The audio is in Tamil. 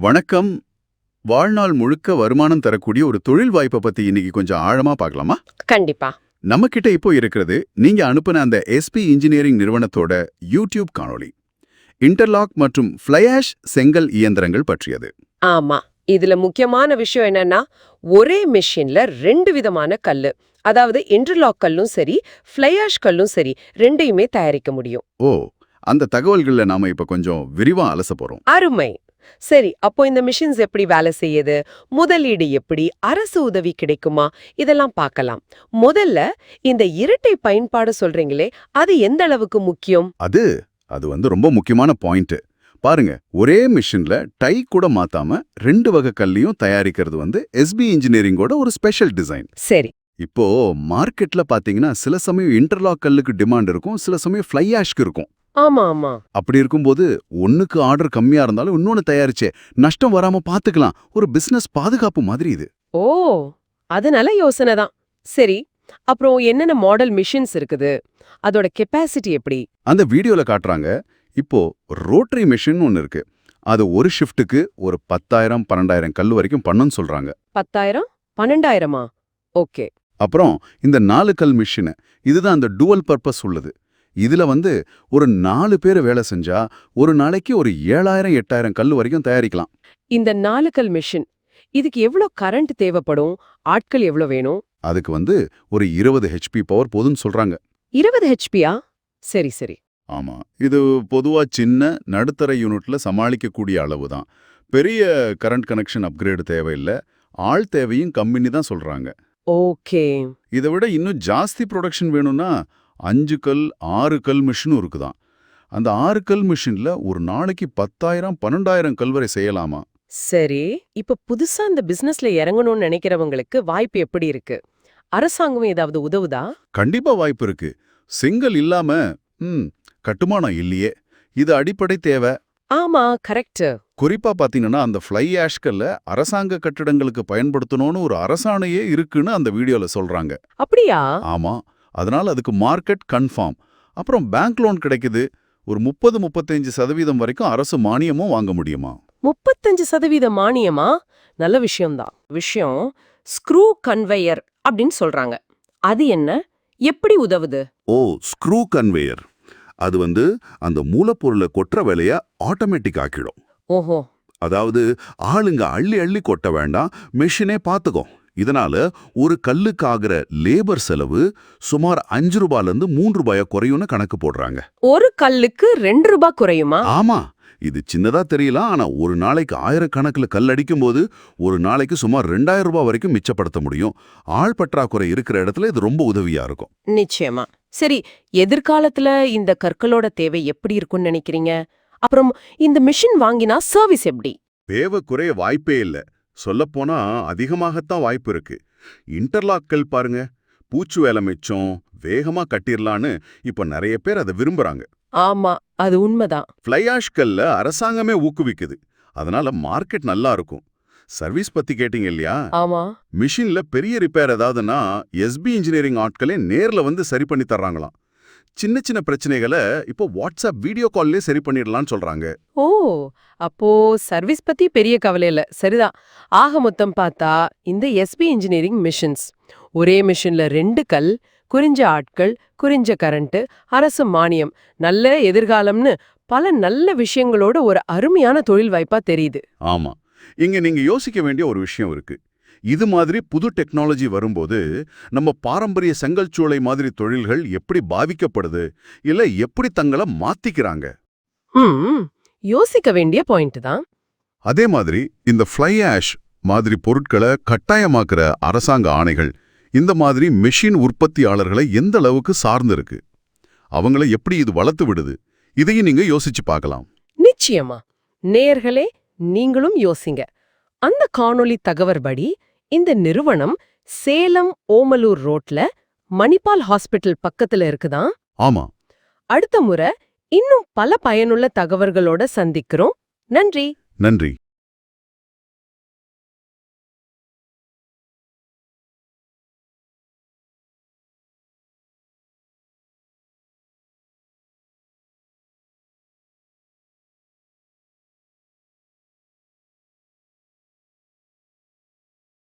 வணக்கம். வாழ்நாள் முழுக்க வருமானம் தரக்கூடிய ஒரு தொழில் வாய்ப்பை பத்தி இன்னைக்கு கொஞ்சம் ஆழமா பார்க்கலாமா? கண்டிப்பா. நம்ம கிட்ட இப்போ இருக்கிறது நீங்க அனுப்பின அந்த எஸ்பி இன்ஜினியரிங் நிறுவனத்தோட யூடியூப் காணொளி. இன்டர்லாக் மற்றும் ஃப்ளையாஷ் செங்கல் இயந்திரங்கள் பற்றியது. ஆமா. இதுல முக்கியமான விஷயம் என்னன்னா ஒரே மெஷின்ல ரெண்டு விதமான கல்லு. அதாவது இன்டர்லாக் கல்லும் சரி ஃப்ளையாஷ் கல்லும் சரி ரெண்டையுமே தயாரிக்க முடியும். ஓ அந்த தகவல்கள்ல நாம இப்ப கொஞ்சம் விரிவா அலச போறோம். அருமை. சரி அப்போ இந்த மிஷின்ஸ் எப்படி வேலை செய்யுது? முதலீடு எப்படி? அரசு உதவி கிடைக்குமா? இதெல்லாம் பார்க்கலாம். முதல்ல இந்த இரட்டை பயன்பாடு சொல்றீங்களே அது எந்த அளவுக்கு முக்கியம்? அது அது வந்து ரொம்ப முக்கியமான பாயிண்ட். பாருங்க ஒரே மிஷின்ல டை கூட மாத்தாம ரெண்டு வகை கல்லையும் தயாரிக்கிறது வந்து எஸ்பி இன்ஜினியரிங்கோட ஒரு ஸ்பெஷல் டிசைன் சரி. இப்போ மார்க்கெட்ல பாத்தீங்கன்னா சில சமயம் இன்டர்லாக் கல்லுக்கு டிமாண்ட் இருக்கும் சில சமயம் ஃப்ளை ஆஷ்க்கு இருக்கும். ஆமா ஆமா அப்படி இருக்கும்போது ஒண்ணுக்கு ஆர்டர் கம்மியா இருந்தாலும் இன்னொன்னு தயாரிச்சே நஷ்டம் வராம பாத்துக்கலாம். ஒரு பிசினஸ் பாதுகாப்பு மாதிரி இது. ஓ அது நல்ல யோசனை தான். சரி அப்புறம் என்னென்ன மாடல் மிஷின்ஸ் இருக்குது? அதோட கெப்பாசிட்டி எப்படி? அந்த வீடியோல காட்டுறாங்க இப்போ ரோட்டரி மிஷின் ஒன்னு இருக்கு. அது ஒரு ஷிஃப்ட்டுக்கு ஒரு பத்தாயிரம் பன்னெண்டாயிரம் கல் வரைக்கும் பண்ணுன்னு சொல்றாங்க. பத்தாயிரம் பன்னெண்டாயிரமா? ஓகே. அப்புறம் இந்த நாலு கல் மிஷின் இதுதான் அந்த டுவல் பர்பஸ் உள்ளது. இதுல வந்து ஒரு நாலு பேர் வேலை செஞ்சா ஒரு நாளைக்கு ஒரு ஏழாயிரம் எட்டாயிரம் கல் வரைக்கும் தயாரிக்கலாம். இந்த நாலுக்கல் மிஷின் இதுக்கு எவ்வளோ கரண்ட் தேவைப்படும்? ஆட்கள் எவ்வளோ வேணும்? அதுக்கு வந்து ஒரு இருபது ஹெச்பி பவர் போதும்னு சொல்றாங்க. இருபது ஹெச்பியா சரி சரி. ஆமா. இது பொதுவா சின்ன நடுத்தர யூனிட்ல சமாளிக்கக்கூடிய அளவு தான். பெரிய கரண்ட் கனெக்ஷன் அப்கிரேடு தேவையில்லை. ஆள் தேவையும் கம்மின்னு தான் சொல்றாங்க. ஓகே. இதை விட இன்னும் ஜாஸ்தி ப்ரொடக்ஷன் வேணும்னா அஞ்சு கல் ஆறு கல் மிஷினும் இருக்குதாம் அந்த ஆறு கல் மிஷின்ல ஒரு நாளைக்கு பத்தாயிரம் பன்னெண்டாயிரம் கல் வரை செய்யலாமா? சரி இப்ப புதுசா இந்த பிசினஸ்ல இறங்கணும்னு நினைக்கிறவங்களுக்கு வாய்ப்பு எப்படி இருக்கு? அரசாங்கம் ஏதாவது உதவுதா? கண்டிப்பா வாய்ப்பு இருக்கு. செங்கல் இல்லாம ம் கட்டுமானம் இல்லையே. இது அடிப்படை தேவை. ஆமா கரெக்ட் குறிப்பா பாத்தீங்கன்னா அந்த ஃப்ளை ஆஷ்கல்ல அரசாங்க கட்டிடங்களுக்கு பயன்படுத்தணும்னு ஒரு அரசாணையே இருக்குன்னு அந்த வீடியோல சொல்றாங்க. அப்படியா? ஆமா. அதனால அதுக்கு மார்க்கெட் கன்ஃபார்ம். அப்புறம் பேங்க் லோன் கிடைக்குது. ஒரு முப்பது முப்பத்தஞ்சு சதவீதம் வரைக்கும் அரசு மானியமும் வாங்க முடியுமா? முப்பத்தஞ்சு சதவீத மானியமா? நல்ல விஷயம்தான். விஷயம் ஸ்க்ரூ கன்வெயர் அப்படின்னு சொல்றாங்க. அது என்ன? எப்படி உதவுது? ஓ ஸ்க்ரூ கன்வேயர். அது வந்து அந்த மூலப்பொருளை கொட்டுற வேலைய ஆட்டோமேட்டிக் ஆக்கிடும். ஓஹோ. அதாவது ஆளுங்க அள்ளி அள்ளி கொட்ட வேண்டாம். மெஷினே பார்த்துக்கும். இதனால ஒரு கல்லுக்கு ஆகிற லேபர் செலவு சுமார் அஞ்சு ரூபாயிலிருந்து மூன்று ரூபாயா குறையும்னு கணக்கு போடுறாங்க. ஒரு கல்லுக்கு ரெண்டு ரூபாய் குறையுமா? ஆமா இது சின்னதா தெரியலாம் ஆனா ஒரு நாளைக்கு ஆயிரக்கணக்குல கல் அடிக்கும்போது ஒரு நாளைக்கு சுமார் ரெண்டாயிரம் ரூபாய் வரைக்கும் மிச்சப்படுத்த முடியும். ஆள் பற்றாக்குறை இருக்கிற இடத்துல இது ரொம்ப உதவியா இருக்கும். நிச்சயமா. சரி எதிர்காலத்துல இந்த கற்களோட தேவை எப்படி இருக்கும்னு நினைக்கிறீங்க? அப்புறம் இந்த மிஷின் வாங்கினா சர்வீஸ் எப்படி? தேவை குறைய வாய்ப்பே இல்ல. சொல்லப்போனா அதிகமாகத்தான் வாய்ப்பு இருக்கு. இன்டர்லாக்கல் பாருங்க பூச்சு வேலை மிச்சம் வேகமா கட்டிரலான்னு இப்ப நிறைய பேர் அதை விரும்புறாங்க. ஆமா அது உண்மைதான். ஃப்ளையாஷ்கல்ல அரசாங்கமே ஊக்குவிக்குது. அதனால மார்க்கெட் நல்லா இருக்கும். சர்வீஸ் பத்தி கேட்டீங்க இல்லையா? ஆமா. மிஷின்ல பெரிய ரிப்பேர் ஏதாவதுன்னா எஸ்பி இன்ஜினியரிங் ஆட்களே நேர்ல வந்து சரி பண்ணி தர்றாங்களாம். சின்ன சின்ன பிரச்சனைகளை இப்போ வாட்ஸ்அப் வீடியோ கால்லே சரி பண்ணிடலாம்னு சொல்றாங்க. ஓ அப்போ சர்வீஸ் பத்தி பெரிய கவலை இல்ல. சரிதான். ஆக மொத்தம் பார்த்தா இந்த எஸ்பி இன்ஜினியரிங் மிஷின்ஸ் ஒரே மிஷின்ல ரெண்டு கல் குறிஞ்ச ஆட்கள் குறிஞ்ச கரண்ட் அரசு மானியம். நல்ல எதிர்காலம்னு பல நல்ல விஷயங்களோட ஒரு அருமையான தொழில் வாய்ப்பா தெரியுது. ஆமா. இங்க நீங்க யோசிக்க வேண்டிய ஒரு விஷயம் இருக்கு. இது மாதிரி புது டெக்னாலஜி வரும்போது நம்ம பாரம்பரிய செங்கல் சூளை மாதிரி தொழில்கள் எப்படி பாதிக்கப்படுது இல்ல எப்படி தங்களை மாத்திக்கிறாங்க? யோசிக்க வேண்டிய பாயிண்ட் தான். அதே மாதிரி இந்த ஃப்ளை ஆஷ் மாதிரி பொருட்களை கட்டாயமாக்குற அரசாங்க ஆணைகள் இந்த மாதிரி மெஷின் உற்பத்தியாளர்களை எந்த அளவுக்கு சார்ந்து இருக்கு அவங்கள எப்படி இது வளர்த்து விடுது? இதையும் நீங்க யோசிச்சு பார்க்கலாம். நிச்சயமா. நேர்களே நீங்களும் யோசிங்க. அந்த காணொளி தகவற்படி இந்த நிறுவனம் சேலம் ஓமலூர் ரோட்ல மணிப்பால் ஹாஸ்பிட்டல் பக்கத்துல இருக்குதான். ஆமா. அடுத்த முறை இன்னும் பல பயனுள்ள தகவல்களோட சந்திக்கிறோம். நன்றி. நன்றி.